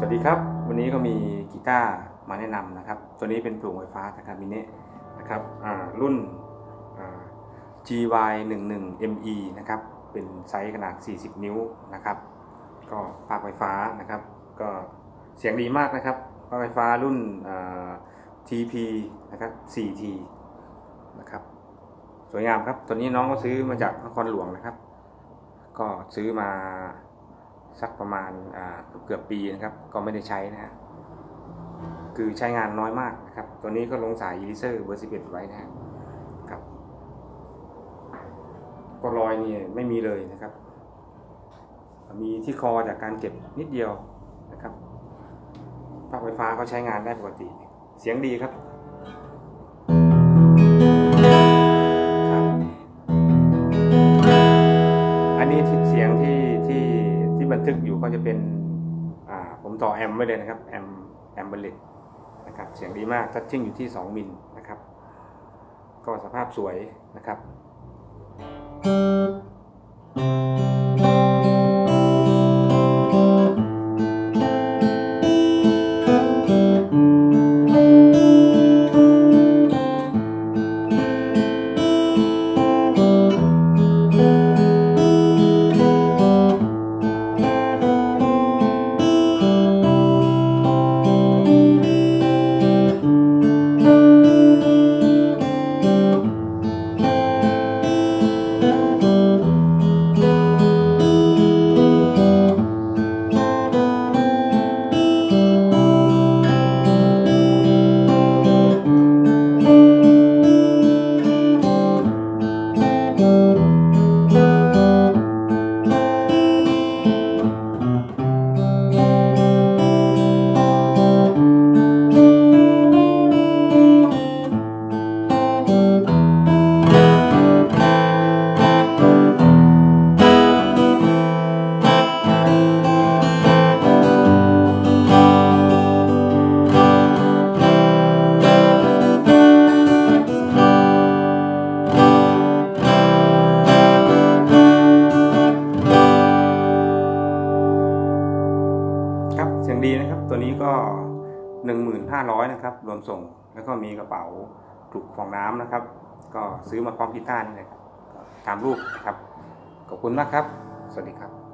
สวัสดีครับ วันนี้ก็มีกีตาร์มาแนะนำนะครับ ตัวนี้เป็นปลูกไฟฟ้านะครับมินินะครับรุ่น GY 1 1 ME นะครับเป็นไซส์ขนาด 40 นิ้วนะครับ ก็ภาคไฟฟ้านะครับ ก็เสียงดีมากนะครับภาคไฟฟ้ารุ่น TP นะครับ 4T นะครับสวยงามครับตัวนี้น้องก็ซื้อมาจากนครหลวงนะครับ ก็ซื้อมา สักประมาณเกือบปีนะครับ ก็ไม่ได้ใช้นะฮะคือใช้งานน้อยมากนะครับ ตัวนี้ก็ลงสายอีลิเซอร์เบอร์11 ไว้นะฮะครับ ก็รอยนี่ไม่มีเลยนะครับ มีที่คอจากการเก็บนิดเดียวนะครับปลั๊กไฟฟ้าก็ใช้งานได้ปกติ เสียงดีครับครับอันนี้เสียงที่ที่ ที่บันทึกอยู่ก็จะเป็นผมต่อแอมไว้เลยนะครับแอมแอมเบลิตนะครับเสียงดีมากทัชชิ่งอยู่ที่ 2 มิลนะครับ ก็สภาพสวยนะครับ สียงดีนะครับ ตัวนี้ก็ 1,500นะครับ รวมส่ง แล้วก็มีกระเป๋าถูกฟองน้ำนะครับ ก็ซื้อมาพร้อมกีตาร์นี่เลยครับตามรูปนะครับ ขอบคุณมากครับ สวัสดีครับ